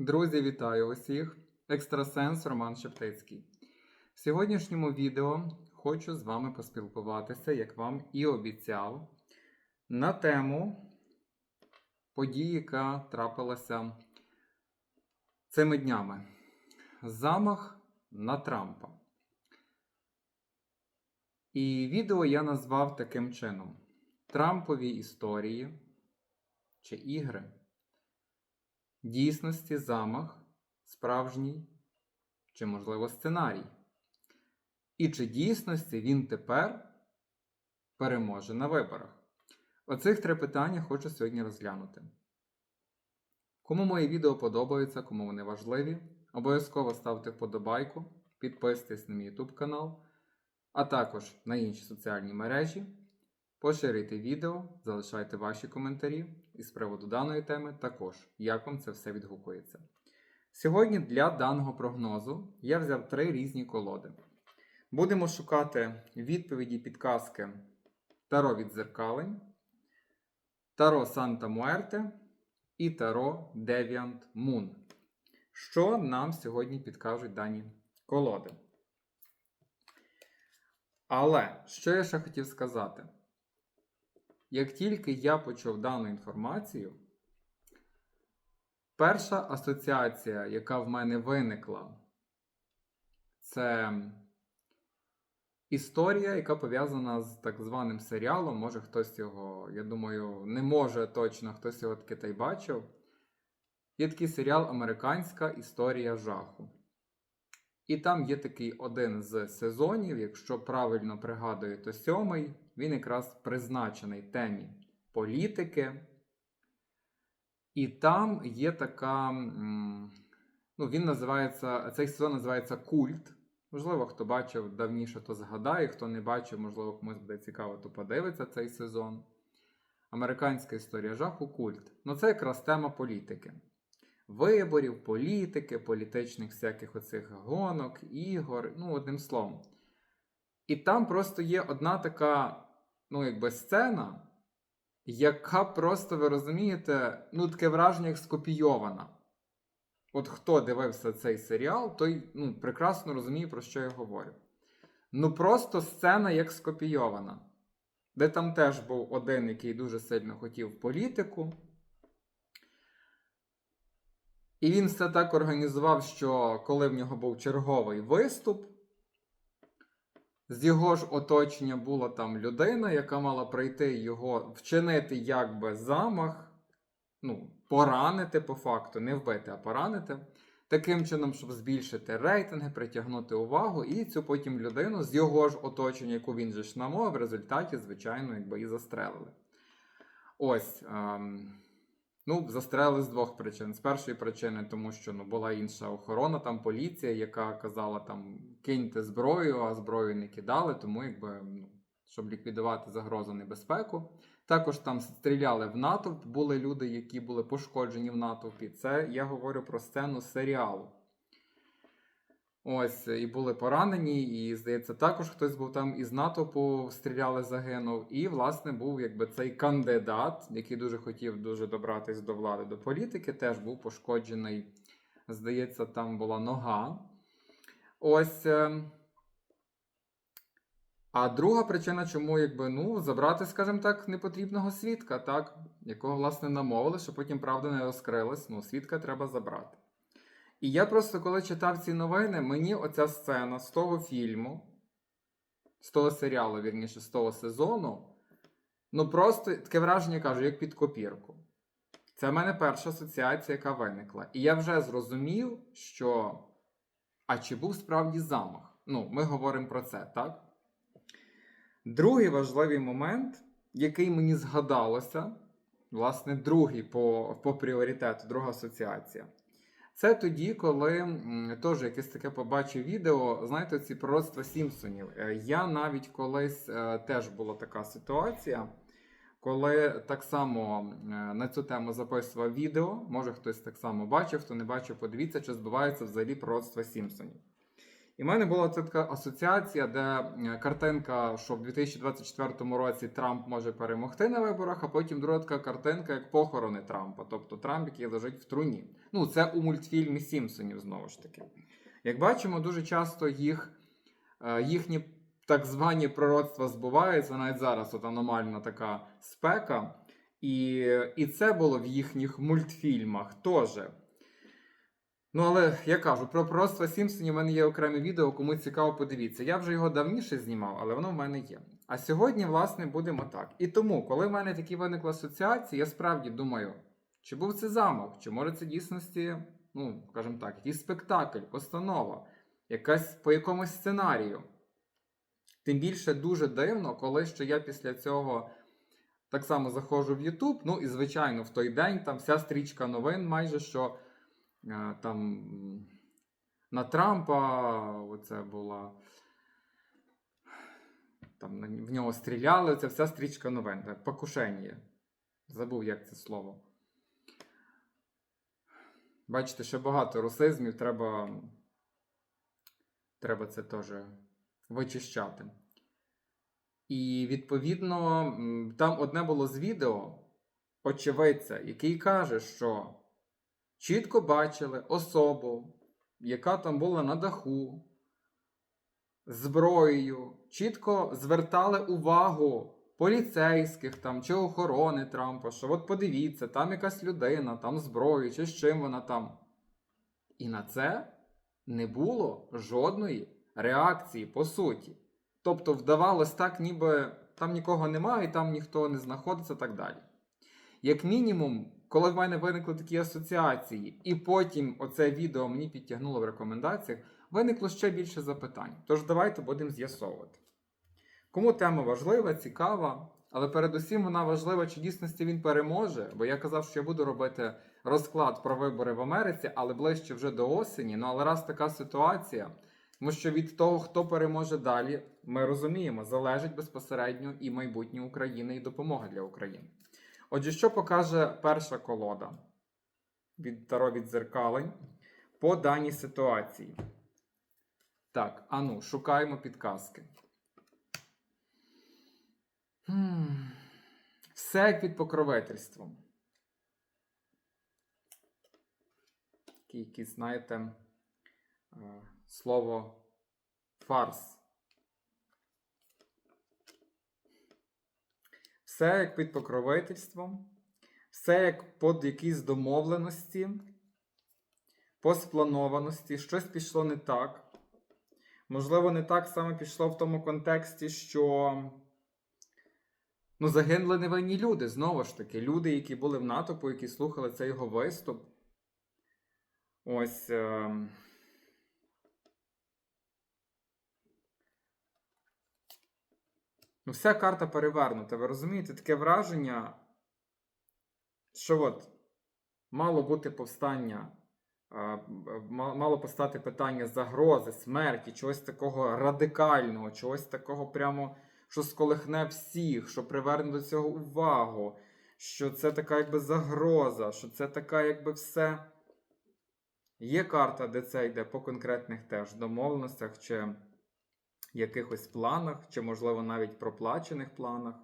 Друзі, вітаю усіх! Екстрасенс Роман Шептицький. В сьогоднішньому відео хочу з вами поспілкуватися, як вам і обіцяв, на тему події, яка трапилася цими днями. Замах на Трампа. І відео я назвав таким чином: Трампові історії чи ігри. Дійсності замах, справжній чи, можливо, сценарій. І чи дійсності він тепер переможе на виборах? Оцих три питання хочу сьогодні розглянути. Кому мої відео подобаються, кому вони важливі, обов'язково ставте вподобайку, підписуйтесь на мій YouTube канал, а також на інші соціальні мережі. Поширюйте відео, залишайте ваші коментарі і з приводу даної теми також, як вам це все відгукується. Сьогодні для даного прогнозу я взяв три різні колоди. Будемо шукати відповіді підказки Таро відзеркалень, Таро Санта Муерте і Таро Девіант Мун. Що нам сьогодні підкажуть дані колоди? Але що я ще хотів сказати? Як тільки я почув дану інформацію, перша асоціація, яка в мене виникла, це історія, яка пов'язана з так званим серіалом. Може хтось його, я думаю, не може точно хтось його таки та й бачив. Є такий серіал Американська історія жаху. І там є такий один з сезонів, якщо правильно пригадую, то сьомий, він якраз призначений темі політики. І там є така. Ну, він називається, цей сезон називається Культ. Можливо, хто бачив давніше, то згадає, хто не бачив, можливо, комусь буде цікаво, то подивиться цей сезон. Американська історія жаху культ. Ну, це якраз тема політики виборів, політики, політичних всяких оцих гонок, ігор, ну, одним словом. І там просто є одна така, ну, якби сцена, яка просто, ви розумієте, ну, таке враження, як скопійована. От хто дивився цей серіал, той ну, прекрасно розуміє, про що я говорю. Ну, просто сцена як скопійована. Де там теж був один, який дуже сильно хотів політику. І він все так організував, що коли в нього був черговий виступ, з його ж оточення була там людина, яка мала прийти його вчинити якби замах, ну, поранити по факту, не вбити, а поранити. Таким чином, щоб збільшити рейтинги, притягнути увагу, і цю потім людину з його ж оточення, яку він же ж намовив, в результаті, звичайно, якби і застрелили. Ось. Ем... Ну, застрелили з двох причин. З першої причини, тому що ну, була інша охорона, там поліція, яка казала там киньте зброю, а зброю не кидали, тому якби ну, щоб ліквідувати загрозу небезпеку. Також там стріляли в натовп, були люди, які були пошкоджені в натовпі. Це я говорю про сцену серіалу. Ось, і були поранені, і, здається, також хтось був там із натовпу стріляли, загинув. І, власне, був якби цей кандидат, який дуже хотів дуже добратись до влади, до політики, теж був пошкоджений. Здається, там була нога. Ось. е, А друга причина, чому якби, ну, забрати, скажімо так, непотрібного свідка, так, якого, власне, намовили, що потім правда не розкрилась. Ну, свідка треба забрати. І я просто, коли читав ці новини, мені оця сцена з того фільму, з того серіалу, вірніше, з того сезону, ну просто таке враження кажу, як під копірку. Це в мене перша асоціація, яка виникла. І я вже зрозумів, що. А чи був справді замах? Ну, ми говоримо про це, так? Другий важливий момент, який мені згадалося, власне, другий по, по пріоритету, друга асоціація. Це тоді, коли теж якесь таке побачив відео, знаєте, ці пророцтва Сімпсонів. Е, Я навіть колись е, теж була така ситуація, коли так само е, на цю тему записував відео. Може хтось так само бачив, хто не бачив, подивіться, чи збувається взагалі пророцтва Сімпсонів. І в мене була це така асоціація, де е, картинка, що в 2024 році Трамп може перемогти на виборах, а потім друга така картинка, як похорони Трампа. Тобто Трамп, який лежить в труні. Ну, це у мультфільмі Сімпсонів знову ж таки. Як бачимо, дуже часто їх, е, їхні так звані пророцтва збуваються навіть зараз. От аномальна така спека. І, і це було в їхніх мультфільмах теж. Ну, але я кажу, про пророцтва Сімпсонів в мене є окреме відео, кому цікаво, подивіться. Я вже його давніше знімав, але воно в мене є. А сьогодні, власне, будемо так. І тому, коли в мене такі виникли асоціації, я справді думаю, чи був це замок, чи може це дійсності, ну, скажімо так, якийсь спектакль, постанова, якась по якомусь сценарію. Тим більше дуже дивно, коли ще я після цього так само заходжу в YouTube. Ну і звичайно, в той день там вся стрічка новин, майже що там на Трампа оце була. Там в нього стріляли, це вся стрічка новин. Так, покушення. Забув, як це слово. Бачите, ще багато русизмів, треба, треба це теж вичищати. І відповідно, там одне було з відео очевидця, який каже, що чітко бачили особу, яка там була на даху, зброєю, чітко звертали увагу поліцейських там чи охорони Трампа, що от подивіться, там якась людина, там зброя, чи з чим вона там. І на це не було жодної реакції по суті. Тобто вдавалось так, ніби там нікого немає, і там ніхто не знаходиться так далі. Як мінімум, коли в мене виникли такі асоціації, і потім оце відео мені підтягнуло в рекомендаціях, виникло ще більше запитань. Тож давайте будемо з'ясовувати. Кому тема важлива, цікава, але передусім вона важлива, чи дійсності він переможе, бо я казав, що я буду робити розклад про вибори в Америці, але ближче вже до осені. Ну але раз така ситуація, тому що від того, хто переможе далі, ми розуміємо, залежить безпосередньо і майбутнє України, і допомога для України. Отже, що покаже перша колода від Таро віддзеркалень по даній ситуації? Так, ану, шукаємо підказки. Все як під покровительством. Якісь, знаєте, е, слово фарс. Все як під покровительством, все як під якісь домовленості, по спланованості, щось пішло не так. Можливо, не так саме пішло в тому контексті, що ну, загинули невинні люди. Знову ж таки, люди, які були в натовпу, які слухали цей його виступ. Ось. Е... Ну, вся карта перевернута. Ви розумієте, таке враження, що от мало бути повстання, мало постати питання загрози, смерті, чогось такого радикального, чогось такого прямо, що сколихне всіх, що приверне до цього увагу, що це така якби загроза, що це така якби все. Є карта, де це йде по конкретних теж домовленостях чи якихось планах, чи, можливо, навіть проплачених планах.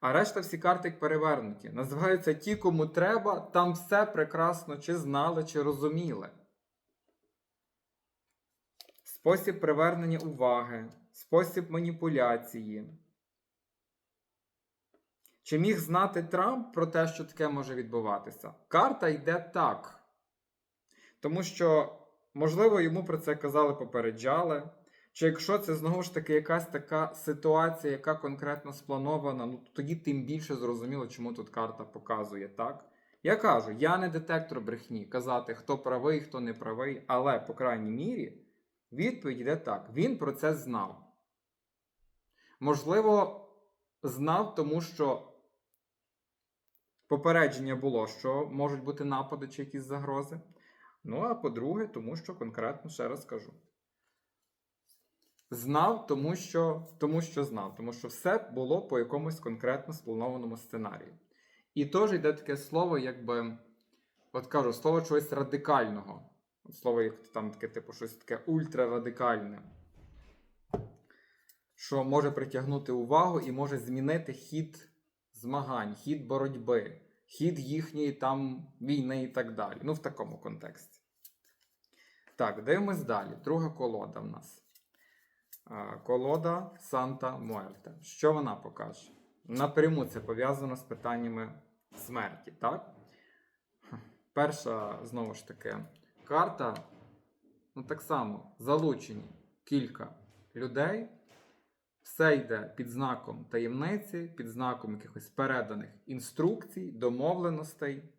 А решта всі карти перевернуті. Називаються ті, кому треба, там все прекрасно чи знали, чи розуміли. Спосіб привернення уваги, спосіб маніпуляції. Чи міг знати Трамп про те, що таке може відбуватися? Карта йде так. Тому що, можливо, йому про це казали, попереджали. Чи якщо це знову ж таки якась така ситуація, яка конкретно спланована, ну тоді тим більше зрозуміло, чому тут карта показує так. Я кажу, я не детектор брехні казати, хто правий, хто не правий, але, по крайній мірі, відповідь йде так: він про це знав. Можливо, знав, тому що попередження було, що можуть бути напади чи якісь загрози. Ну, а по-друге, тому що конкретно ще раз кажу. Знав, тому що, тому що знав, тому що все було по якомусь конкретно спланованому сценарію. І теж йде таке слово, якби, от кажу, слово чогось радикального. Слово, як там таке, типу, щось таке ультрарадикальне. Що може притягнути увагу і може змінити хід змагань, хід боротьби, хід їхньої там війни і так далі. Ну, в такому контексті. Так, дивимось далі. Друга колода в нас. Колода Санта Муерте. Що вона покаже? Напряму це пов'язано з питаннями смерті, так? Перша, знову ж таки, карта. Ну, так само, залучені кілька людей. Все йде під знаком таємниці, під знаком якихось переданих інструкцій, домовленостей.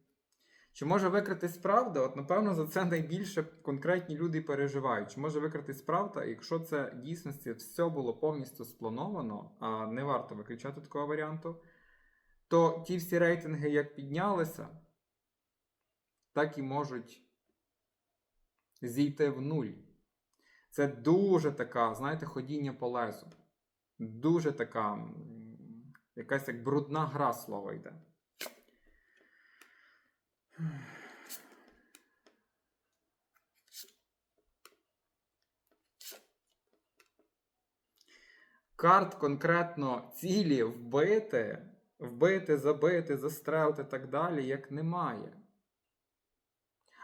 Чи може викритись правда? От, напевно, за це найбільше конкретні люди переживають. Чи може викритись правда, якщо це в дійсності все було повністю сплановано, а не варто виключати такого варіанту, то ті всі рейтинги як піднялися, так і можуть зійти в нуль. Це дуже така, знаєте, ходіння по лезу. Дуже така, якась як брудна гра слова йде. Карт конкретно цілі вбити, вбити, забити, застрелити і так далі, як немає.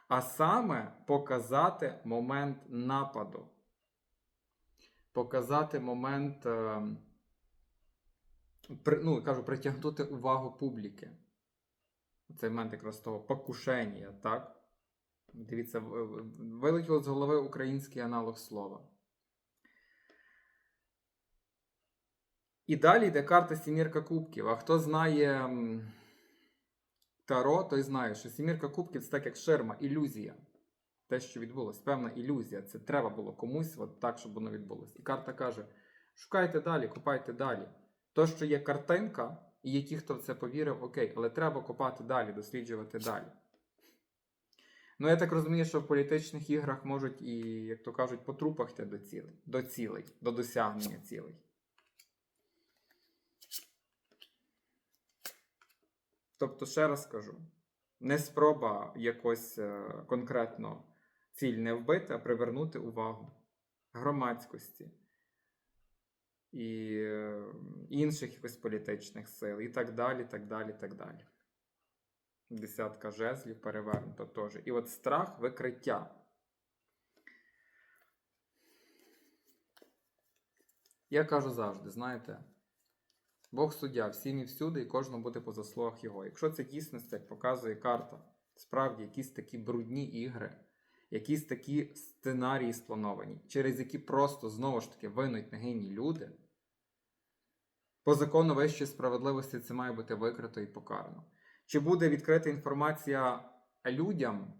А саме показати момент нападу. Показати момент, е, ну, кажу, притягнути увагу публіки. Цей момент якраз того покушення, так? Дивіться, вилетіло з голови український аналог слова. І далі йде карта Сімірка Кубків. А хто знає Таро, той знає, що Сімірка Кубків це так як ширма, ілюзія. Те, що відбулось, певна ілюзія. Це треба було комусь от так, щоб воно відбулось. І карта каже: шукайте далі, копайте далі. То, що є картинка, і є ті, хто в це повірив, окей, але треба копати далі, досліджувати далі. Ну, я так розумію, що в політичних іграх можуть і, як то кажуть, по трупах йти до цілей, до цілей, до досягнення цілей. Тобто, ще раз скажу, не спроба якось е, конкретно ціль не вбити, а привернути увагу громадськості і інших якось політичних сил, і так далі, так далі, так далі. Десятка жезлів перевернуто теж. І от страх викриття. Я кажу завжди, знаєте, Бог суддя всім і всюди, і кожному буде по заслугах його. Якщо це дійсність, як показує карта, справді якісь такі брудні ігри, якісь такі сценарії сплановані, через які просто знову ж таки винуть негинні люди, по закону вищої справедливості це має бути викрито і покарано. Чи буде відкрита інформація людям?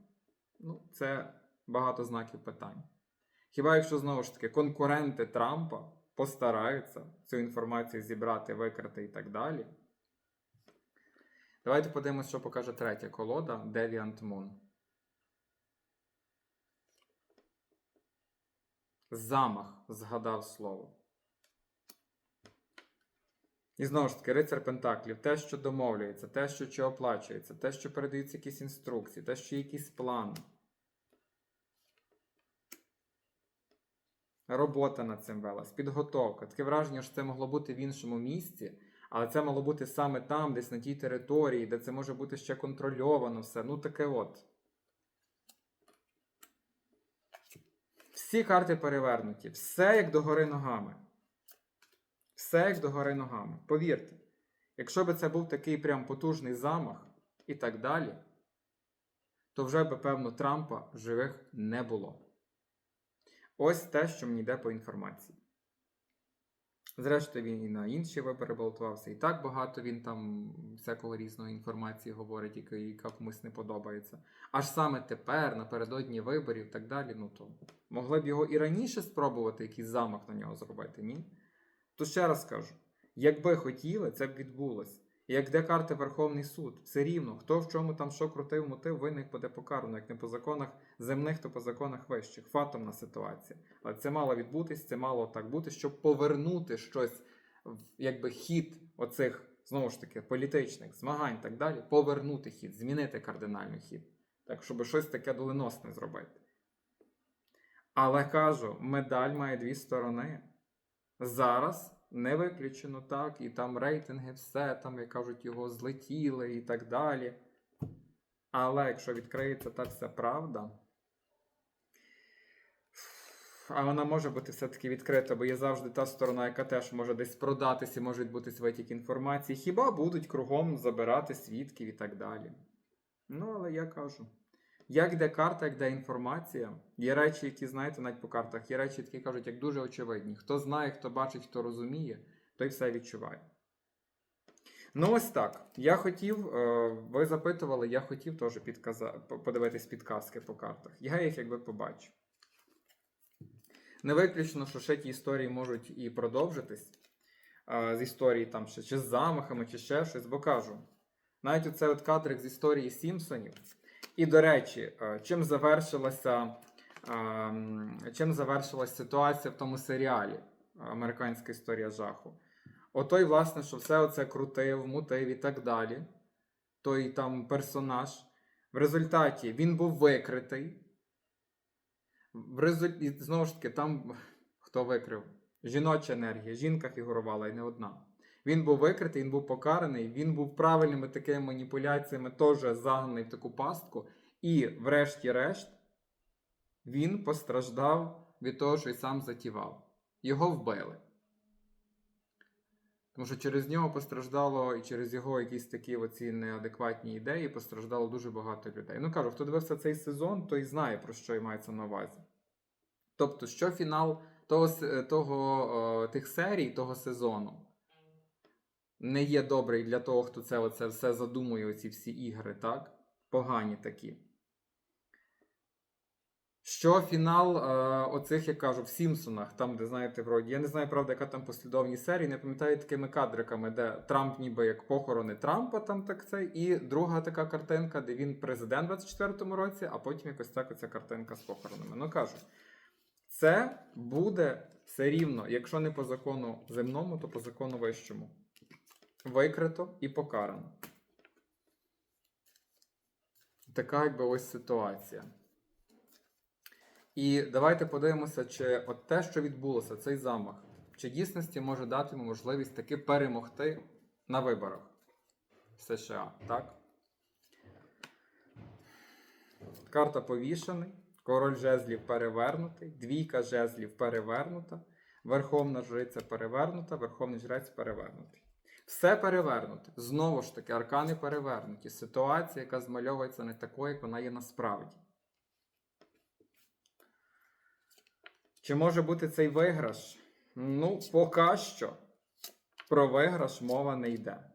Ну, це багато знаків питань. Хіба якщо знову ж таки конкуренти Трампа постараються цю інформацію зібрати, викрити і так далі. Давайте подивимося, що покаже третя колода Deviant Moon. Замах згадав слово. І знову ж таки, рицар Пентаклів, те, що домовлюється, те, що чи оплачується, те, що передаються якісь інструкції, те, що є якийсь план. Робота над цим велась, підготовка. Таке враження, що це могло бути в іншому місці, але це мало бути саме там, десь на тій території, де це може бути ще контрольовано все. Ну таке от. Всі карти перевернуті. Все як догори ногами. Як догори ногами. Повірте, якщо б це був такий прям потужний замах і так далі, то вже би, певно, Трампа живих не було. Ось те, що мені йде по інформації. Зрештою, він і на інші вибори балотувався. І так багато він там всякого різного інформації говорить, яка, яка комусь не подобається. Аж саме тепер, напередодні виборів і так далі, ну то могли б його і раніше спробувати якийсь замах на нього зробити, ні? То ще раз кажу: якби хотіли, це б відбулося. Як де карти Верховний суд, все рівно, хто в чому там що крутив мотив, винних буде покарано, як не по законах земних, то по законах вищих. Фатомна ситуація. Але це мало відбутись, це мало так бути, щоб повернути щось, якби хід оцих, знову ж таки, політичних змагань так далі, повернути хід, змінити кардинальний хід. Так, щоб щось таке доленосне зробити. Але кажу, медаль має дві сторони. Зараз не виключено так, і там рейтинги, все там, як кажуть, його злетіли і так далі. Але якщо відкриється та вся правда, а вона може бути все-таки відкрита, бо є завжди та сторона, яка теж може десь продатися, може бути витік інформації. Хіба будуть кругом забирати свідків і так далі. Ну, але я кажу. Як йде карта, як йде інформація, є речі, які знаєте, навіть по картах, є речі, які кажуть, як дуже очевидні. Хто знає, хто бачить, хто розуміє, той все відчуває. Ну, ось так. Я хотів, е, ви запитували, я хотів теж підказа... подивитись підказки по картах. Я їх якби побачив. Не виключно, що ще ті історії можуть і продовжитись. е, З історії там ще чи з замахами, чи ще щось, бо кажу. Навіть оце от кадрик з історії Сімпсонів. І, до речі, е, чим завершилася, е, чим завершилась ситуація в тому серіалі Американська історія жаху. Отой, власне, що все оце крутив, мутив і так далі. Той там персонаж. В результаті він був викритий. В результ... І знову ж таки, там хто викрив? Жіноча енергія, жінка фігурувала і не одна. Він був викритий, він був покараний, він був правильними такими маніпуляціями теж загнаний в таку пастку. І, врешті-решт, він постраждав від того, що й сам затівав. Його вбили. Тому що через нього постраждало і через його якісь такі оці неадекватні ідеї постраждало дуже багато людей. Ну кажу, хто дивився цей сезон, той знає, про що й мається на увазі. Тобто, що фінал того, того, е, тих серій, того сезону не є добрий для того, хто це оце все задумує, оці всі ігри, так? Погані такі. Що фінал е, оцих, я кажу, в Сімпсонах, там, де знаєте, вроді, я не знаю, правда, яка там послідовність серії, не пам'ятаю такими кадриками, де Трамп ніби як похорони Трампа, там так це, і друга така картинка, де він президент у 24-му році, а потім якось так оця картинка з похоронами. Ну кажу, це буде все рівно, якщо не по закону земному, то по закону вищому. Викрито і покарано. Така якби ось ситуація. І давайте подивимося, чи от те, що відбулося, цей замах, чи дійсності може дати йому можливість таки перемогти на виборах США, так? Карта повішений, король жезлів перевернутий, двійка жезлів перевернута, верховна жриця перевернута, верховний жрець перевернутий. Все перевернуте. Знову ж таки, аркани перевернуті. Ситуація, яка змальовується не такою, як вона є насправді. Чи може бути цей виграш? Ну, поки що про виграш мова не йде.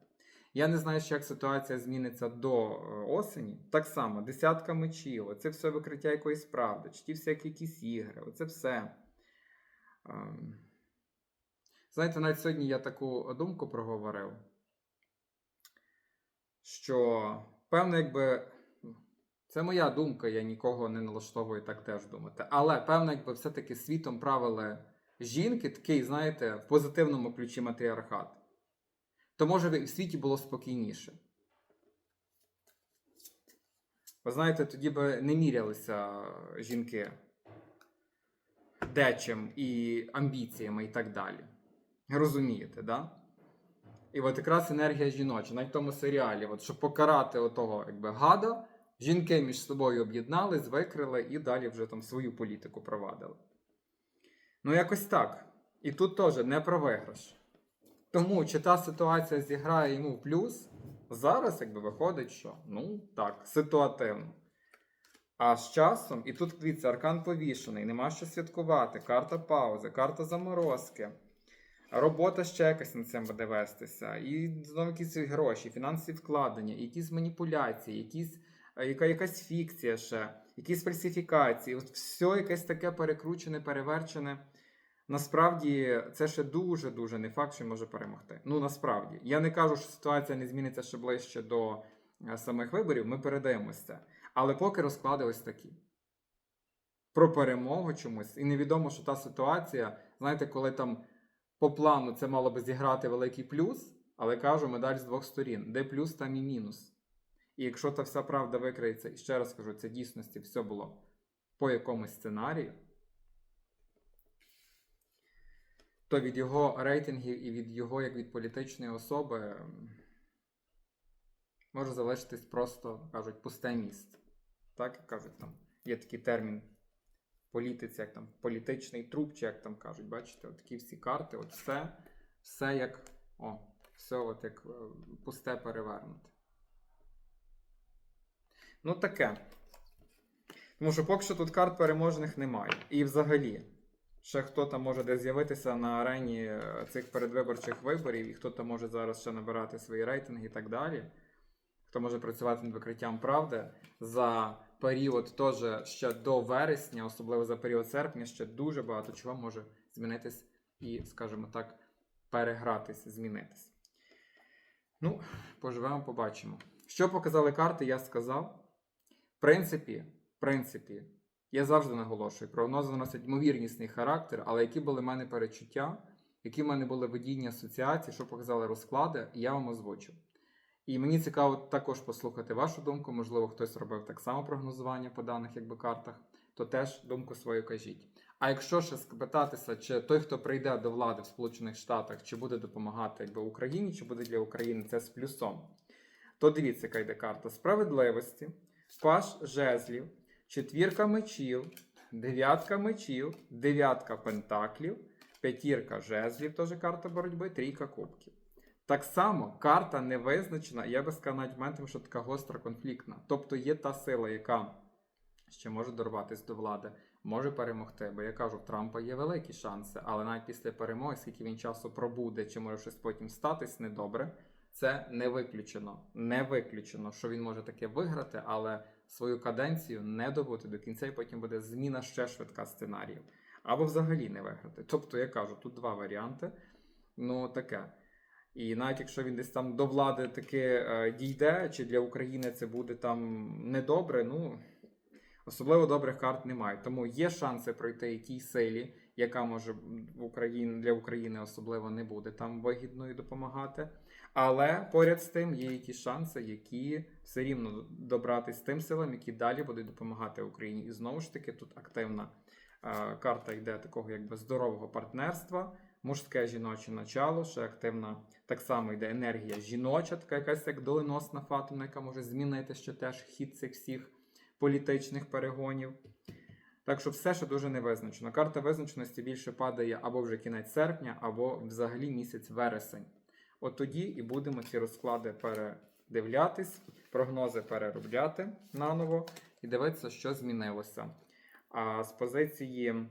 Я не знаю, як ситуація зміниться до е, осені. Так само, десятка мечів, оце все викриття якоїсь правди, чи ті всякі якісь ігри, оце все. Знаєте, навіть сьогодні я таку думку проговорив, що, певно, якби. Це моя думка, я нікого не налаштовую так теж думати. Але, певно, якби все-таки світом правили жінки, такий, знаєте, в позитивному ключі матріархат, то може би в світі було спокійніше. Ви знаєте, тоді би не мірялися жінки дечим і амбіціями і так далі. Розумієте, да? І от якраз енергія жіноча, навіть в тому серіалі, от, щоб покарати отого якби, гада, жінки між собою об'єднались, викрили і далі вже там свою політику провадили. Ну, якось так. І тут теж не про виграш. Тому чи та ситуація зіграє йому в плюс, зараз якби виходить, що ну так, ситуативно. А з часом, і тут дивіться, аркан повішений, нема що святкувати, карта паузи, карта заморозки. Робота ще якась на цим буде вестися, і знову якісь гроші, фінансові вкладення, якісь маніпуляції, якісь, е, яка, якась фікція ще, якісь фальсифікації. От все якесь таке перекручене, переверчене. Насправді це ще дуже-дуже не факт, що може перемогти. Ну насправді. Я не кажу, що ситуація не зміниться ще ближче до е, самих виборів, ми передаємося. Але поки розклади ось такі. Про перемогу чомусь. І невідомо, що та ситуація, знаєте, коли там по плану це мало би зіграти великий плюс, але кажу, медаль з двох сторін. Де плюс, там і мінус. І якщо та вся правда викриється, і ще раз кажу, це дійсності все було по якомусь сценарію, то від його рейтингів і від його як від політичної особи може залишитись просто, кажуть, пусте місце. Так, кажуть там, є такий термін політиці, як там політичний труп, чи як там кажуть, бачите, от такі всі карти, от все, все як, о, все от як е, пусте перевернуте. Ну, таке. Тому що поки що тут карт переможених немає. І взагалі, ще хто там може десь з'явитися на арені е, цих передвиборчих виборів, і хто там може зараз ще набирати свої рейтинги і так далі. Хто може працювати над викриттям правди за період теж ще до вересня, особливо за період серпня, ще дуже багато чого може змінитись і, скажімо так, перегратись, змінитись. Ну, поживемо, побачимо. Що показали карти, я сказав. В принципі, в принципі, я завжди наголошую, прогнози носять ймовірнісний характер, але які були в мене перечуття, які в мене були видіння асоціації, що показали розклади, я вам озвучу. І мені цікаво також послухати вашу думку. Можливо, хтось робив так само прогнозування по даних якби картах, то теж думку свою кажіть. А якщо ще спитатися, чи той, хто прийде до влади в Сполучених Штатах, чи буде допомагати якби Україні, чи буде для України це з плюсом, то дивіться, яка йде карта справедливості, паш жезлів, четвірка мечів, дев'ятка мечів, дев'ятка пентаклів, п'ятірка жезлів, теж карта боротьби, трійка кубків. Так само карта не визначена, я би сказав навіть моментом, що така гостра конфліктна. Тобто є та сила, яка ще може дорватися до влади, може перемогти. Бо я кажу, в Трампа є великі шанси, але навіть після перемоги, скільки він часу пробуде, чи може щось потім статись недобре, це не виключено. Не виключено, що він може таке виграти, але свою каденцію не добути до кінця, і потім буде зміна ще швидка сценаріїв. Або взагалі не виграти. Тобто, я кажу, тут два варіанти. Ну, таке. І навіть якщо він десь там до влади таки е, дійде, чи для України це буде там недобре, ну особливо добрих карт немає. Тому є шанси пройти тій силі, яка може в Україні для України особливо не буде там вигідною допомагати. Але поряд з тим є якісь шанси, які все рівно добратися тим силам, які далі будуть допомагати Україні. І знову ж таки, тут активна е, карта йде такого якби здорового партнерства мужське жіноче начало, ще активна так само йде енергія жіноча, така якась як доленосна фатума, яка може змінити ще теж хід цих всіх політичних перегонів. Так що все ще дуже не визначено. Карта визначеності більше падає або вже кінець серпня, або взагалі місяць вересень. От тоді і будемо ці розклади передивлятись, прогнози переробляти наново і дивитися, що змінилося. А з позиції.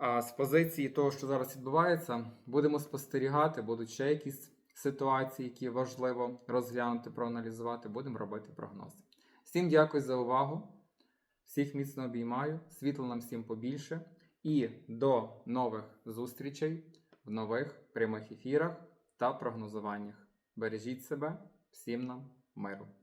З позиції того, що зараз відбувається, будемо спостерігати, будуть ще якісь ситуації, які важливо розглянути, проаналізувати, будемо робити прогнози. Всім дякую за увагу. Всіх міцно обіймаю, світла нам всім побільше. І до нових зустрічей в нових прямих ефірах та прогнозуваннях. Бережіть себе, всім нам миру!